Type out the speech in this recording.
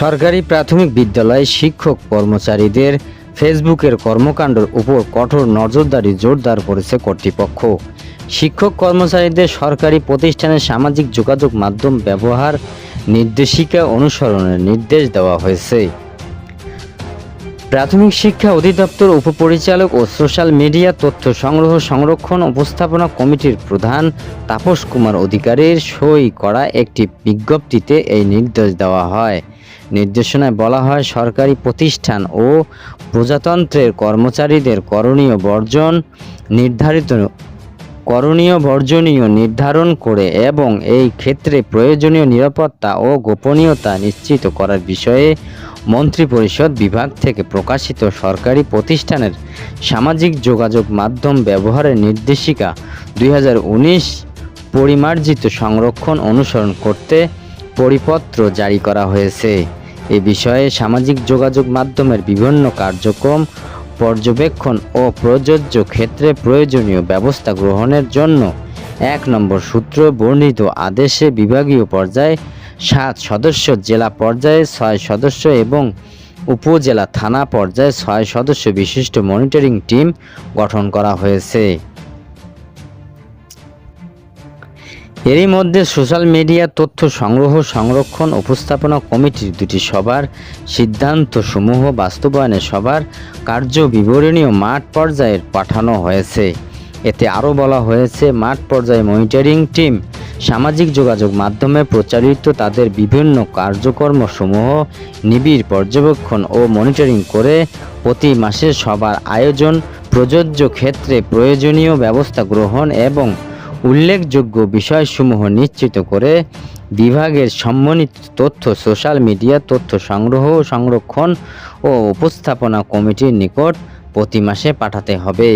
সরকারি প্রাথমিক বিদ্যালয়ে শিক্ষক কর্মচারীদের ফেসবুকের কর্মকাণ্ডের উপর কঠোর নজরদারি জোরদার করেছে কর্তৃপক্ষ। শিক্ষক কর্মচারীদের সরকারি প্রতিষ্ঠানের সামাজিক যোগাযোগ মাধ্যম ব্যবহার নির্দেশিকা অনুসরণের নির্দেশ দেওয়া হয়েছে। প্রাথমিক শিক্ষা অধিদপ্তর উপপরিচালক ও সোশ্যাল মিডিয়া তথ্য সংগ্রহ সংরক্ষণ উপস্থাপনা কমিটির প্রধান তাপস কুমার অধিকারীর সই করা একটি বিজ্ঞপ্তিতে এই নির্দেশ দেওয়া হয়। নির্দেশনায় বলা হয়, সরকারি প্রতিষ্ঠান ও প্রজাতন্ত্রের কর্মচারীদের করণীয় বর্জন নির্ধারিত, করণীয় বর্জনীয় নির্ধারণ করে এবং এই ক্ষেত্রে প্রয়োজনীয় নিরাপত্তা ও গোপনীয়তা নিশ্চিত করার বিষয়ে মন্ত্রিপরিষদ বিভাগ থেকে প্রকাশিত সরকারি প্রতিষ্ঠানের সামাজিক যোগাযোগ মাধ্যম ব্যবহারের নির্দেশিকা দুই হাজার উনিশ পরিমার্জিত সংরক্ষণ অনুসরণ করতে পরিপত্র জারি করা হয়েছে। এ বিষয়ে সামাজিক যোগাযোগ মাধ্যমের বিভিন্ন কার্যক্রম, পর্যবেক্ষণ ও প্রযোজ্য ক্ষেত্রে প্রয়োজনীয় ব্যবস্থা গ্রহণের জন্য এক নম্বর সূত্র বর্ণিত আদেশে বিভাগীয় পর্যায়ে সাত সদস্য, জেলা পর্যায়ে ছয় সদস্য এবং উপজেলা থানা পর্যায়ে ছয় সদস্য বিশিষ্ট মনিটরিং টিম গঠন করা হয়েছে। এরই মধ্যে সোশ্যাল মিডিয়া তথ্য সংগ্রহ, সংরক্ষণ, উপস্থাপনা কমিটির দুটি সভার সিদ্ধান্তসমূহ বাস্তবায়নে সবার কার্য বিবরণীয় মাঠ পর্যায়ে পাঠানো হয়েছে। এতে আরও বলা হয়েছে, মাঠ পর্যায়ে মনিটরিং টিম, সামাজিক যোগাযোগ মাধ্যমে প্রচারিত তাদের বিভিন্ন কার্যকর্মসমূহ নিবিড় পর্যবেক্ষণ ও মনিটরিং করে প্রতি মাসে সবার আয়োজন, প্রযোজ্য ক্ষেত্রে প্রয়োজনীয় ব্যবস্থা গ্রহণ এবং উল্লেখযোগ্য বিষয়সমূহ নিশ্চিত করে বিভাগের সম্মানিত তথ্য, সোশ্যাল মিডিয়া, তথ্য সংগ্রহ সংরক্ষণ ও উপস্থাপনা কমিটির নিকট প্রতি মাসে পাঠাতে হবে।